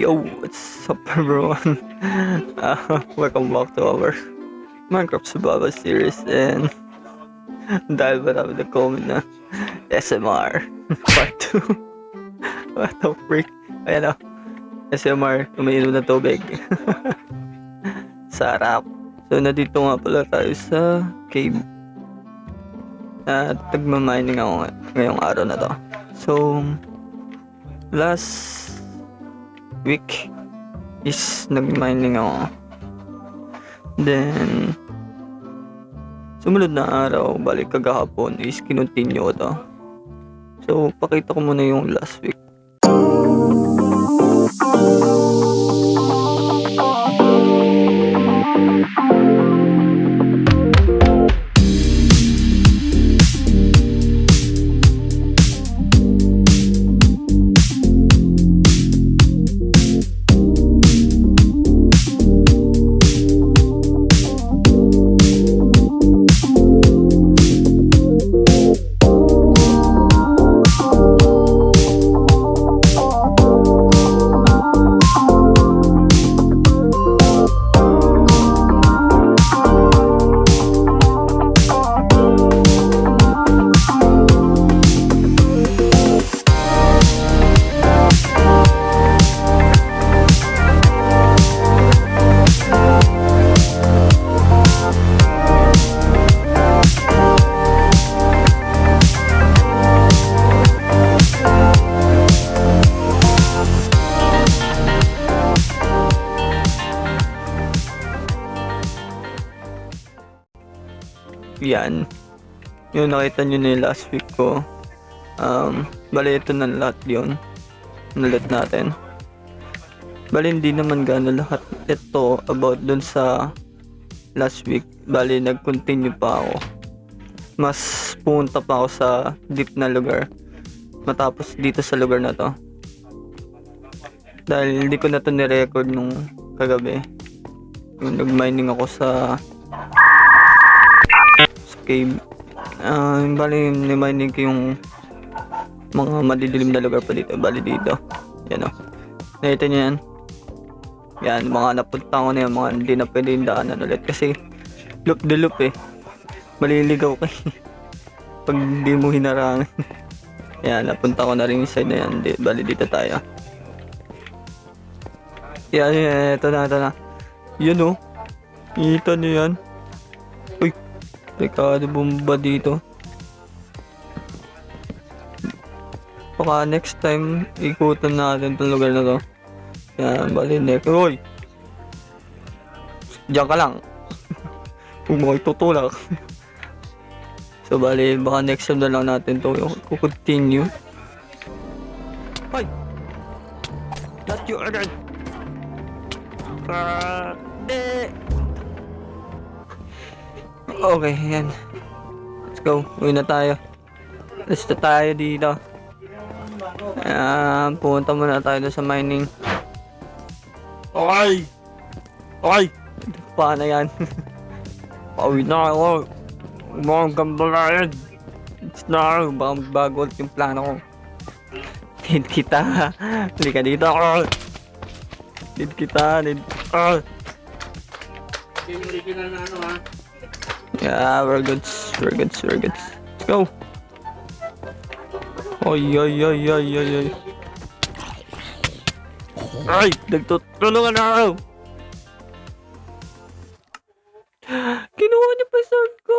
Yo, what's up everyone? Uh, welcome back to our Minecraft Survival series and dahil marami na comment na SMR part 2 What the freak? Ayan o SMR, umiinom na tubig. Sarap. So nandito nga pala tayo sa cave. At nagmamining ako ngay- ngayong araw na to. So Last week is nag-mining ako. Then, sumunod na araw, balik kagahapon, is kinontinue ko to. So, pakita ko muna yung last week. Yan. Yung nakita nyo na yung last week ko. Um, bali ito na lahat yun. Nalat natin. Bali hindi naman gano'n lahat ito about dun sa last week. Bali nag-continue pa ako. Mas pumunta pa ako sa deep na lugar. Matapos dito sa lugar na to. Dahil hindi ko na to nirecord nung kagabi. Nag-mining ako sa cave. Ah, bali, ni-mining ko yung mga madidilim na lugar pa dito. Bali dito. Yan o. Nakita niyo yan? Yan, mga napunta ko na yan. Mga hindi na pwede yung daanan ulit. Kasi, loop the loop eh. Maliligaw ka eh. Pag hindi mo hinarangan. yan, napunta ko na rin yung side na yan. Di, bali dito tayo. Yan, yan, ito na, ito na. Yan o. Kita niyo yan. Di bomba dito. Baka next time, ikutan natin itong lugar na to. Yan, bali next. Uy! Diyan ka lang. Huwag mo kayo tutulak. so, bali, baka next time na lang natin to yung continue. Hoy! Not you again! Ah, de! Okay, yan. Let's go. Uwi na tayo. Let's na tayo dito. Ayan, pumunta muna tayo sa mining. Okay! Okay! Paano yan? Pauwi na ako. Mga gambalayan. It's na ako. Baka magbago ulit yung plano ko. Need kita. Hindi ka dito ako. Need kita. Need... Ah! Yung original na ano ha. Yeah, we're good. We're good. We're good. Let's go. Oy, oy, oy, oy, oy, oy. Ay, nagtutulungan na ako. Kinuha niya pa yung sword ko.